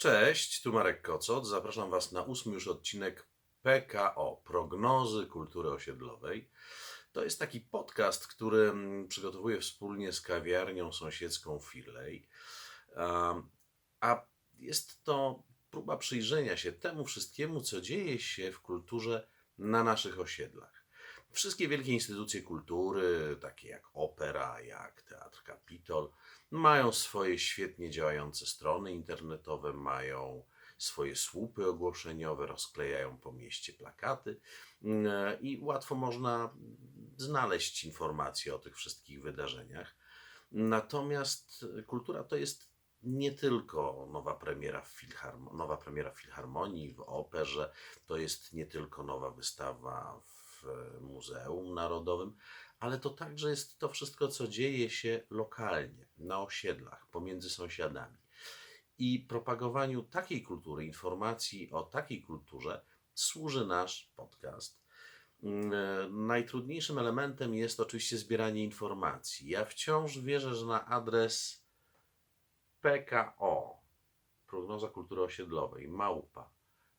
Cześć, tu Marek Kocot. Zapraszam Was na ósmy już odcinek PKO Prognozy Kultury Osiedlowej. To jest taki podcast, który mm, przygotowuję wspólnie z kawiarnią sąsiedzką Firley. A jest to próba przyjrzenia się temu wszystkiemu, co dzieje się w kulturze na naszych osiedlach. Wszystkie wielkie instytucje kultury, takie jak opera, jak Teatr Kapitol, mają swoje świetnie działające strony internetowe, mają swoje słupy ogłoszeniowe, rozklejają po mieście plakaty mm, i łatwo można znaleźć informacje o tych wszystkich wydarzeniach. Natomiast kultura to jest nie tylko nowa premiera w, nowa premiera w Filharmonii, w operze, to jest nie tylko nowa wystawa w Muzeum Narodowym, ale to także jest to wszystko, co dzieje się lokalnie, na osiedlach, pomiędzy sąsiadami. I propagowaniu takiej kultury, informacji o takiej kulturze służy nasz podcast. Mm, Najtrudniejszym elementem jest oczywiście zbieranie informacji. Ja wciąż wierzę, że na adres PKO, prognoza kultury osiedlowej, małpa,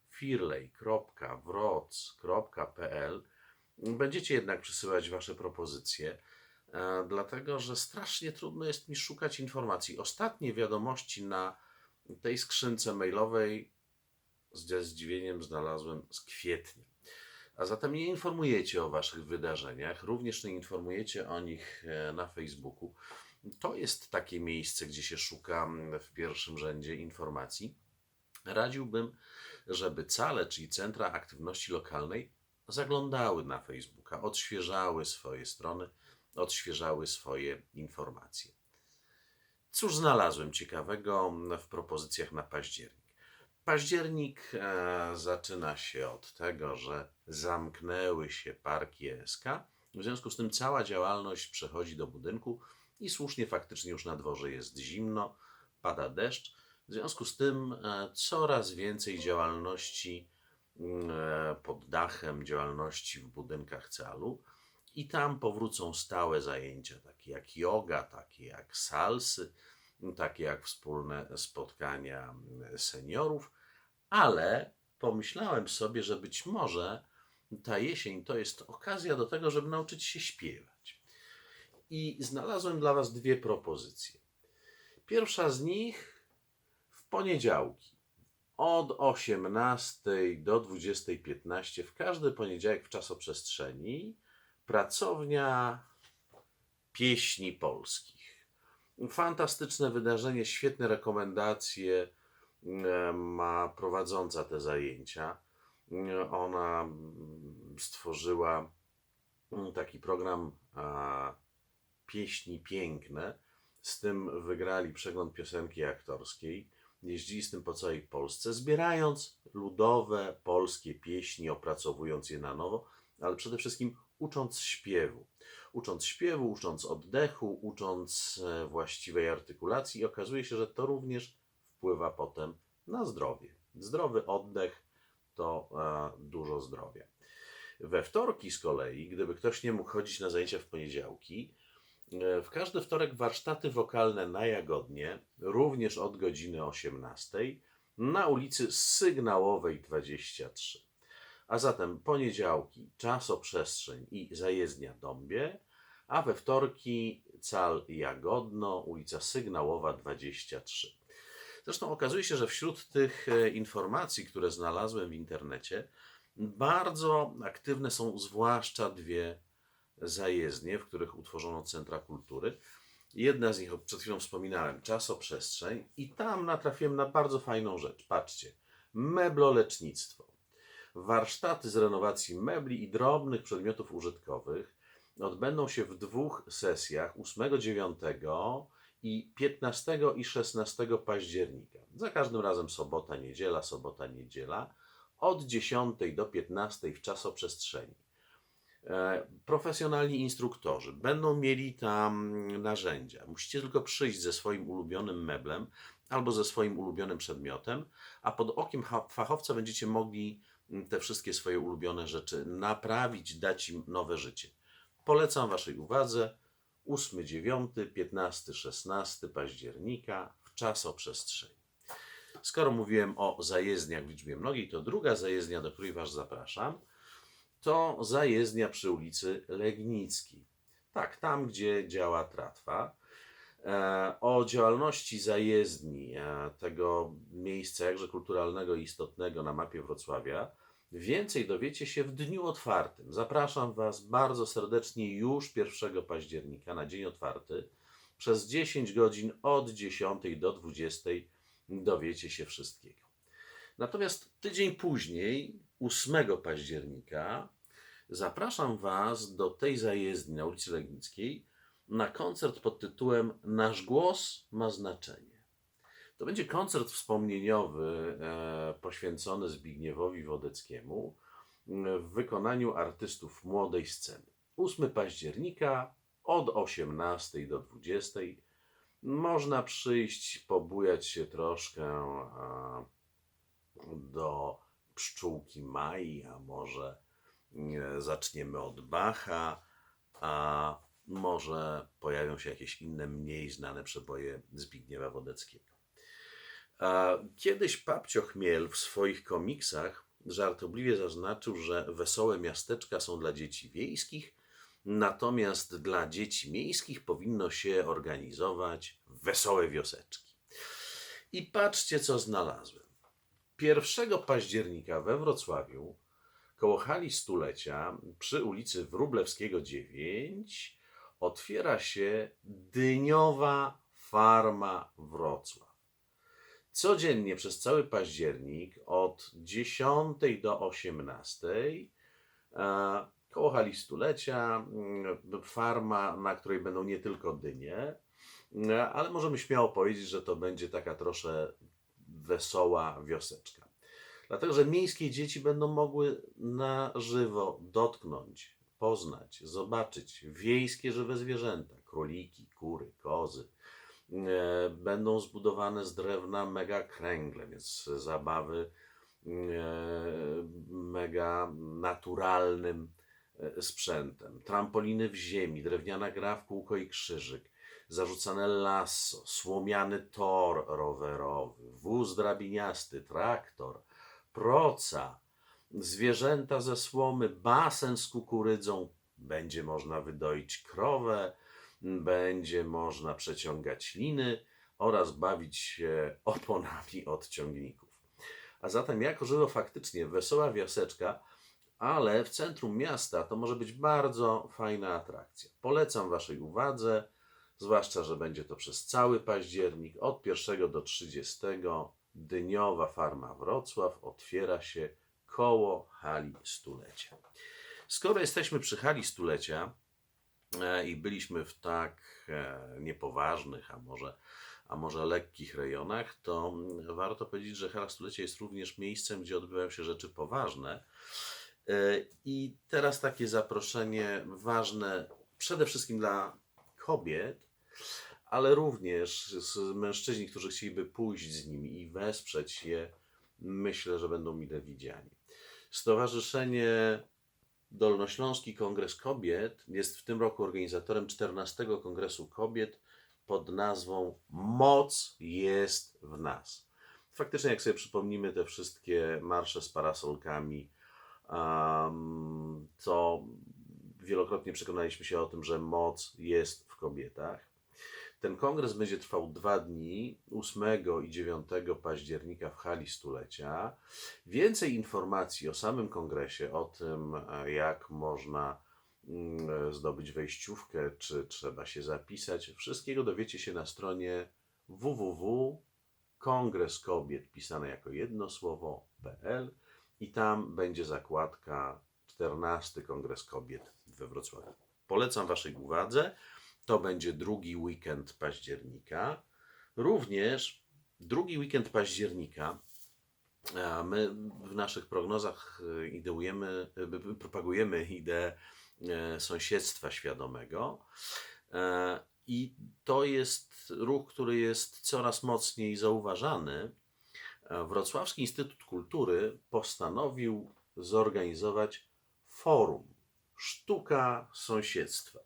firlej.wroc.pl będziecie jednak przysyłać Wasze propozycje, e, dlatego że strasznie trudno jest mi szukać informacji. Ostatnie wiadomości na tej skrzynce mailowej ze zdziwieniem znalazłem z kwietnia. A zatem nie informujecie o Waszych wydarzeniach, również nie informujecie o nich e, na Facebooku. To jest takie miejsce, gdzie się szuka w pierwszym rzędzie informacji. Radziłbym, żeby cale, czyli Centra Aktywności Lokalnej, zaglądały na Facebooka, odświeżały swoje strony, odświeżały swoje informacje. Cóż znalazłem ciekawego w propozycjach na październik? Październik e, zaczyna się od tego, że zamknęły się parki ESK. W związku z tym cała działalność przechodzi do budynku i słusznie faktycznie już na dworze jest zimno, pada deszcz. W związku z tym e, coraz więcej działalności pod dachem, działalności w budynkach calu i tam powrócą stałe zajęcia, takie jak yoga, takie jak salsy, takie jak wspólne spotkania seniorów, ale pomyślałem sobie, że być może ta jesień to jest okazja do tego, żeby nauczyć się śpiewać. I znalazłem dla Was dwie propozycje. Pierwsza z nich w poniedziałki od 18 do 20.15 w każdy poniedziałek w czasoprzestrzeni pracownia pieśni polskich. Fantastyczne wydarzenie, świetne rekomendacje ma prowadząca te zajęcia. Ona stworzyła mm, taki program Pieśni Piękne. Z tym wygrali przegląd piosenki aktorskiej. Jeździli z tym po całej Polsce, zbierając ludowe polskie pieśni, opracowując je na nowo, ale przede wszystkim ucząc śpiewu. Ucząc śpiewu, ucząc oddechu, ucząc e, właściwej artykulacji, i okazuje się, że to również wpływa potem na zdrowie. Zdrowy oddech to e, dużo zdrowia. We wtorki z kolei, gdyby ktoś nie mógł chodzić na zajęcia w poniedziałki, w każdy wtorek warsztaty wokalne na Jagodnie, również od godziny 18 na ulicy Sygnałowej 23. A zatem poniedziałki czasoprzestrzeń i zajezdnia Dąbie, a we wtorki cal Jagodno, ulica Sygnałowa 23. Zresztą okazuje się, że wśród tych e, informacji, które znalazłem w internecie, bardzo aktywne są zwłaszcza dwie zajezdnie, w których utworzono centra kultury. Jedna z nich, przed chwilą wspominałem, czasoprzestrzeń, i tam natrafiłem na bardzo fajną rzecz. Patrzcie, meblolecznictwo. Warsztaty z renowacji mebli i drobnych przedmiotów użytkowych odbędą się w dwóch sesjach 8-9 i 15 i 16 października. Za każdym razem sobota, niedziela, sobota, niedziela od 10 do 15 w czasoprzestrzeni. E, Profesjonalni instruktorzy będą mieli tam narzędzia. Musicie tylko przyjść ze swoim ulubionym meblem albo ze swoim ulubionym przedmiotem, a pod okiem fachowca będziecie mogli mm, te wszystkie swoje ulubione rzeczy naprawić, dać im nowe życie. Polecam Waszej uwadze 8, 9, 15, 16 października w czasoprzestrzeni. Skoro mówiłem o zajezdniach w liczbie mnogiej, to druga zajezdnia, do której Was zapraszam, to zajezdnia przy ulicy Legnickiej. Tak, tam gdzie działa tratwa. E, O działalności zajezdni e, tego miejsca jakże kulturalnego i istotnego na mapie Wrocławia więcej dowiecie się w dniu otwartym. Zapraszam Was bardzo serdecznie już 1 października na dzień otwarty. Przez 10 godzin od 10 do 20 dowiecie się wszystkiego. Natomiast tydzień później, 8 października, zapraszam Was do tej zajezdni na ulicy Legnickiej na koncert pod tytułem Nasz głos ma znaczenie. To będzie koncert wspomnieniowy e, poświęcony Zbigniewowi Wodeckiemu m, w wykonaniu artystów młodej sceny. 8 października od 18 do 20 można przyjść, pobujać się troszkę do pszczółki Mai, a może e, zaczniemy od Bacha, a może pojawią się jakieś inne mniej znane przeboje Zbigniewa Wodeckiego. Kiedyś Papcio Chmiel w swoich komiksach żartobliwie zaznaczył, że wesołe miasteczka są dla dzieci wiejskich, natomiast dla dzieci miejskich powinno się organizować wesołe wioseczki. I patrzcie, co znalazłem. 1 października we Wrocławiu, koło hali stulecia, przy ulicy Wróblewskiego 9, otwiera się dyniowa farma Wrocław. Codziennie przez cały październik od 10 do 18 e, koło hali stulecia mm, farma, na której będą nie tylko dynie, e, ale możemy śmiało powiedzieć, że to będzie taka troszkę wesoła wioseczka. Dlatego, że miejskie dzieci będą mogły na żywo dotknąć, poznać, zobaczyć wiejskie żywe zwierzęta, króliki, kury, kozy. E, Będą zbudowane z drewna mega kręgle, więc zabawy e, mega naturalnym e, sprzętem. Trampoliny w ziemi, drewniana gra w kółko i krzyżyk, zarzucane lasso, słomiany tor rowerowy, wóz drabiniasty, traktor, proca, zwierzęta ze słomy, basen z kukurydzą, będzie można wydoić krowę, będzie można przeciągać liny oraz bawić się oponami od ciągników. A zatem jako żywo faktycznie wesoła wioseczka, ale w centrum miasta to może być bardzo fajna atrakcja. Polecam Waszej uwadze, zwłaszcza, że będzie to przez cały październik, od 1 do 30. Dyniowa Farma Wrocław otwiera się koło hali stulecia. Skoro jesteśmy przy hali stulecia e, i byliśmy w tak e, niepoważnych, a może, a może lekkich rejonach, to warto powiedzieć, że hala stulecia jest również miejscem, gdzie odbywają się rzeczy poważne. E, I teraz takie zaproszenie ważne przede wszystkim dla kobiet, ale również mężczyźni, którzy chcieliby pójść z nimi i wesprzeć je, myślę, że będą mile widziani. Stowarzyszenie Dolnośląski Kongres Kobiet jest w tym roku organizatorem 14 Kongresu Kobiet pod nazwą Moc jest w nas. Faktycznie, jak sobie przypomnimy te wszystkie marsze z parasolkami, to wielokrotnie przekonaliśmy się o tym, że moc jest w kobietach. Ten kongres będzie trwał dwa dni, 8 i 9 października w hali stulecia. Więcej informacji o samym kongresie, o tym, e, jak można mm, zdobyć wejściówkę, czy trzeba się zapisać, wszystkiego dowiecie się na stronie www.kongreskobiet, pisane jako jedno słowo.pl i tam będzie zakładka 14 Kongres Kobiet we Wrocławiu. Polecam Waszej uwadze. To będzie drugi weekend października. Również drugi weekend października. My w naszych prognozach e, ideujemy, e, propagujemy ideę e, sąsiedztwa świadomego. I to jest ruch, który jest coraz mocniej zauważany. Wrocławski Instytut Kultury postanowił zorganizować forum Sztuka Sąsiedztwa.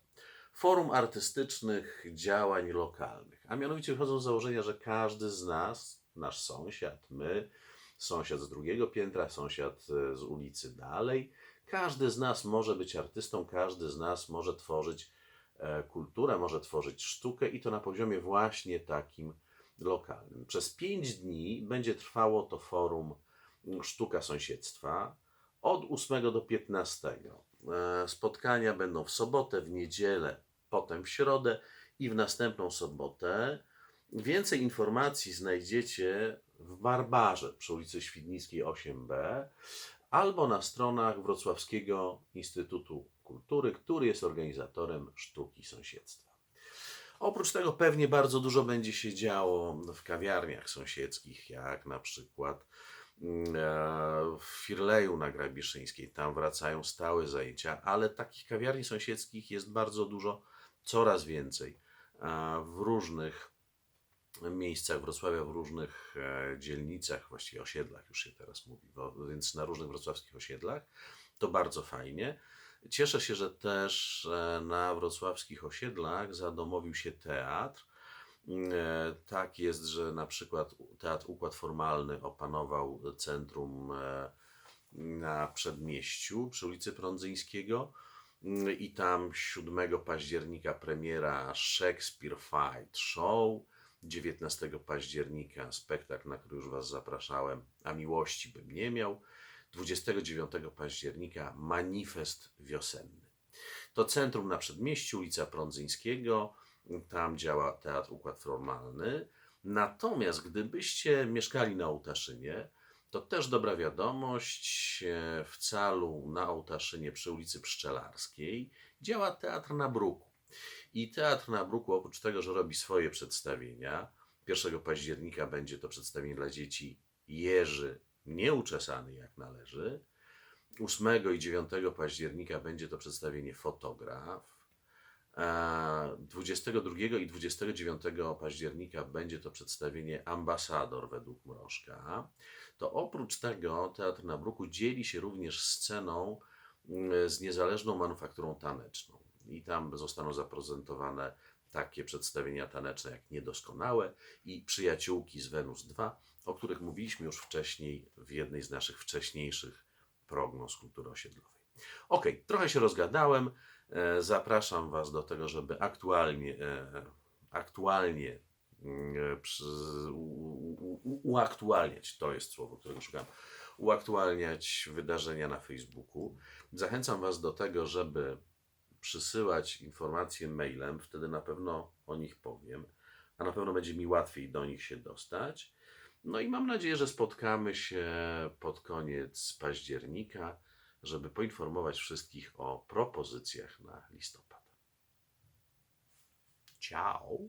Forum artystycznych działań lokalnych. A mianowicie wychodzą z założenia, że każdy z nas nasz sąsiad, my, sąsiad z drugiego piętra, sąsiad e, z ulicy dalej. Każdy z nas może być artystą, każdy z nas może tworzyć e, kulturę, może tworzyć sztukę i to na poziomie właśnie takim lokalnym. Przez pięć dni będzie trwało to forum Sztuka Sąsiedztwa od 8 do 15. E, Spotkania będą w sobotę, w niedzielę, potem w środę i w następną sobotę. Więcej informacji znajdziecie w Barbarze przy ulicy Świdnickiej 8b albo na stronach Wrocławskiego Instytutu Kultury, który jest organizatorem sztuki sąsiedztwa. Oprócz tego pewnie bardzo dużo będzie się działo w kawiarniach sąsiedzkich, jak na przykład mm, e, w Firleju na Grabiszyńskiej. Tam wracają stałe zajęcia, ale takich kawiarni sąsiedzkich jest bardzo dużo, coraz więcej w różnych miejscach Wrocławia, w różnych e, dzielnicach, właściwie osiedlach już się teraz mówi, więc na różnych wrocławskich osiedlach. To bardzo fajnie. Cieszę się, że też e, na wrocławskich osiedlach zadomowił się teatr. E, Tak jest, że na przykład Teatr Układ Formalny opanował centrum na Przedmieściu przy ulicy Prądzyńskiego i tam 7 października premiera Shakespeare Fight Show, 19 października spektakl, na który już Was zapraszałem, a miłości bym nie miał, 29 października manifest wiosenny. To centrum na Przedmieściu, ulica Prądzyńskiego, tam działa Teatr Układ Formalny. Natomiast gdybyście mieszkali na Ołtaszynie, to też dobra wiadomość, e, w calu na Ołtaszynie przy ulicy Pszczelarskiej działa Teatr na Bruku. I Teatr na Bruku, oprócz tego, że robi swoje przedstawienia, 1 października będzie to przedstawienie dla dzieci Jerzy nieuczesany jak należy, 8 i 9 października będzie to przedstawienie Fotograf, a 22 i 29 października będzie to przedstawienie Ambasador według Mrożka. To oprócz tego Teatr na Bruku dzieli się również sceną mm, z niezależną manufakturą taneczną. I tam zostaną zaprezentowane takie przedstawienia taneczne jak Niedoskonałe i Przyjaciółki z Wenus 2, o których mówiliśmy już wcześniej w jednej z naszych wcześniejszych prognoz kultury osiedlowej. Ok, trochę się rozgadałem. E, Zapraszam Was do tego, żeby aktualnie, e, aktualnie e, uaktualniać, to jest słowo, którego szukam, uaktualniać wydarzenia na Facebooku. Zachęcam Was do tego, żeby przysyłać informacje mailem, wtedy na pewno o nich powiem, a na pewno będzie mi łatwiej do nich się dostać. No i mam nadzieję, że spotkamy się pod koniec października, żeby poinformować wszystkich o propozycjach na listopad. Ciao!